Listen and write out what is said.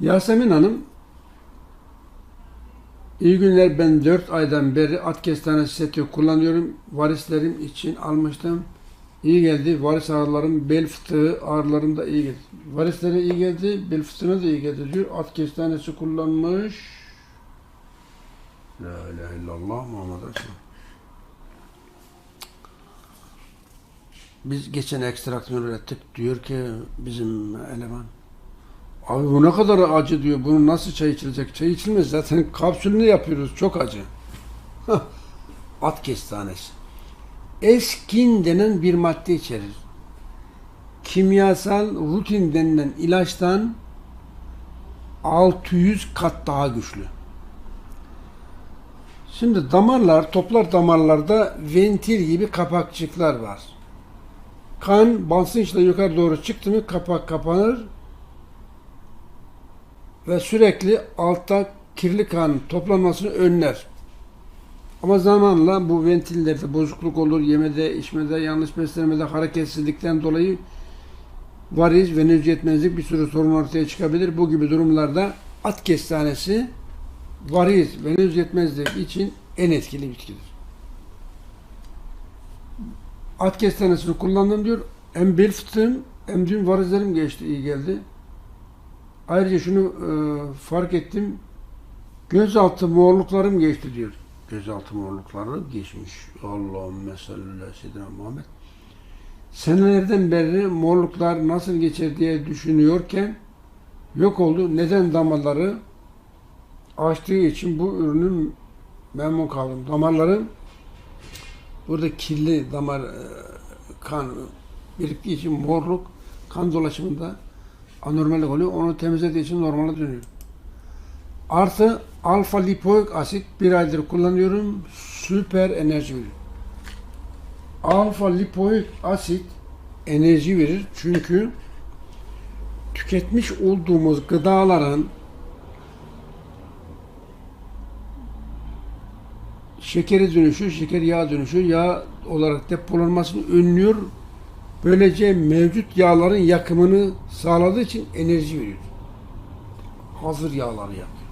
Yasemin Hanım, iyi günler ben 4 aydan beri at kestanesi seti kullanıyorum. Varislerim için almıştım. İyi geldi. Varis ağrılarım, bel fıtığı ağrılarım da iyi geldi. Varislere iyi geldi, bel fıtığına da iyi geldi diyor. At kestanesi kullanmış. La ilahe illallah Muhammed Resulullah. Biz geçen ekstraksiyon ürettik. Diyor ki bizim eleman. Abi bu ne kadar acı diyor. Bunun nasıl çay içilecek? Çay içilmez zaten kapsülünü yapıyoruz. Çok acı. At kestanesi. Eskin denen bir madde içerir. Kimyasal rutin denilen ilaçtan 600 kat daha güçlü. Şimdi damarlar, toplar damarlarda ventil gibi kapakçıklar var. Kan basınçla yukarı doğru çıktı mı kapak kapanır ve sürekli altta kirli kan toplanmasını önler. Ama zamanla bu ventillerde bozukluk olur, yemede, içmede, yanlış beslenmede, hareketsizlikten dolayı variz, venöz yetmezlik bir sürü sorun ortaya çıkabilir. Bu gibi durumlarda at kestanesi variz, venöz yetmezlik için en etkili bitkidir. At kestanesini kullandım diyor. Hem bel fıtığım hem dün varizlerim geçti, iyi geldi. Ayrıca şunu e, fark ettim. Gözaltı morluklarım geçti diyor. Gözaltı morlukları geçmiş. Allah'ım mesela Seyyidina Muhammed. Senelerden beri morluklar nasıl geçer diye düşünüyorken yok oldu. Neden damarları açtığı için bu ürünün memnun kaldım. Damarların burada kirli damar e, kan biriktiği için morluk kan dolaşımında anormallik oluyor. Onu temizlediği için normale dönüyor. Artı alfa lipoik asit bir aydır kullanıyorum. Süper enerji veriyor. Alfa lipoik asit enerji verir. Çünkü tüketmiş olduğumuz gıdaların şekeri dönüşü, şeker yağ dönüşü, yağ olarak depolanmasını önlüyor. Böylece mevcut yağların yakımını sağladığı için enerji veriyor. Hazır yağları yakıyor.